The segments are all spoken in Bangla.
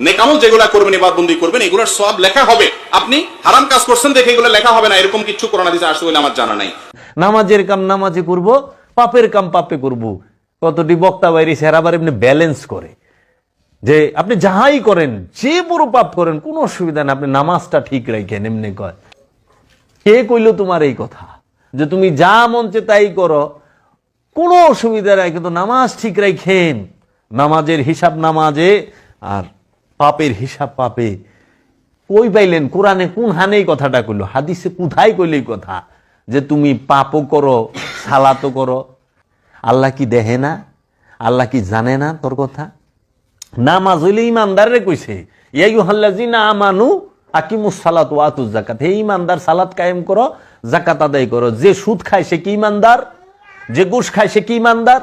নেকামল যেগুলা করবেন এবার বন্দি করবেন, এগুলোর সব লেখা হবে। আপনি হারাম কাজ করছেন দেখে এগুলো লেখা হবে না। এরকম কিছু করোনা দিতে আসতে বলে আমার জানা নাই। নামাজের কাম নামাজে করব, পাপের কাম পাপে করব। কতটি বক্তা বাইরে সেরা আবার এমনি ব্যালেন্স করে। যে আপনি যাহাই করেন, যে বড় পাপ করেন, কোনো অসুবিধা নেই। আপনি নামাজটা ঠিক রাখেন, এমনি কয়। কে কইল তোমার এই কথা? যে তুমি যা মঞ্চে তাই করো। কোনো অসুবিধা নাই, কিন্তু নামাজ ঠিক রাখেন। নামাজের হিসাব নামাজে, আর পাপের হিসাব পাপে। কই পাইলেন? কোরআনে কোন হানে কথাটা কইলো? হাদিসে কোথায় কইলে কথা? যে তুমি পাপও করো, সালাতও করো। আল্লাহ কি দেহে না? আল্লাহ কি জানে না তোর কথা? নামাজ হইলে ইমানদারে কইছে ইয়াইউ হাল্লাজিনা আমানু আকিমুস সালাত ওয়াতুজ জাকাত হে ইমানদার, সালাত কায়েম করো জাকাত আদায় করো। যে সুদ খায় সে কি ইমানদার? যে ঘুষ খায় সে কি ইমানদার?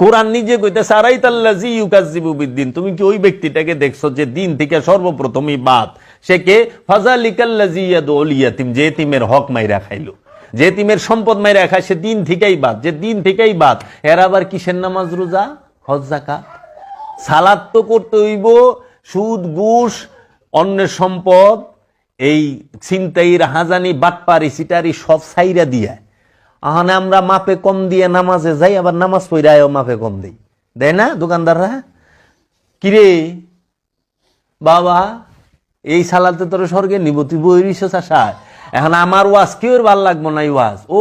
কোরআন নিজে কইতেছে আরাইতাল্লাজি ইউকাজিবু বিদ্দিন। তুমি কি ওই ব্যক্তিটাকে দেখছ যে দিন থেকে সর্বপ্রথমই বাদ? সে কে? ফাজালিকাল্লাজি ইয়াদুল ইয়াতিম। যে এতিমের হক মাইরা খাইলো। যে তিমের সম্পদ মাইরা খায়, সে দিন থেকেই বাদ। যে দিন থেকেই বাদ, এর আবার কিসের নামাজ রোজা? হজ সালাদ তো করতে হইব, সুদ, ঘুষ, অন্যের সম্পদ, এই ছিনতাই রাহাজানি বাটপারি সিটারি সব সাইরা দিয়া। আহানে আমরা মাপে কম দিয়ে নামাজে যাই, আবার নামাজ পড়ায়ও মাপে কম দিই। দেয় না দোকানদাররা? কিরে? বাবা, এই সালাতে তোর স্বর্গে নিব, তুই বই চাষায়। এখন আমার ওয়াজ কেউ ভালো লাগবো না ওয়াজ? ও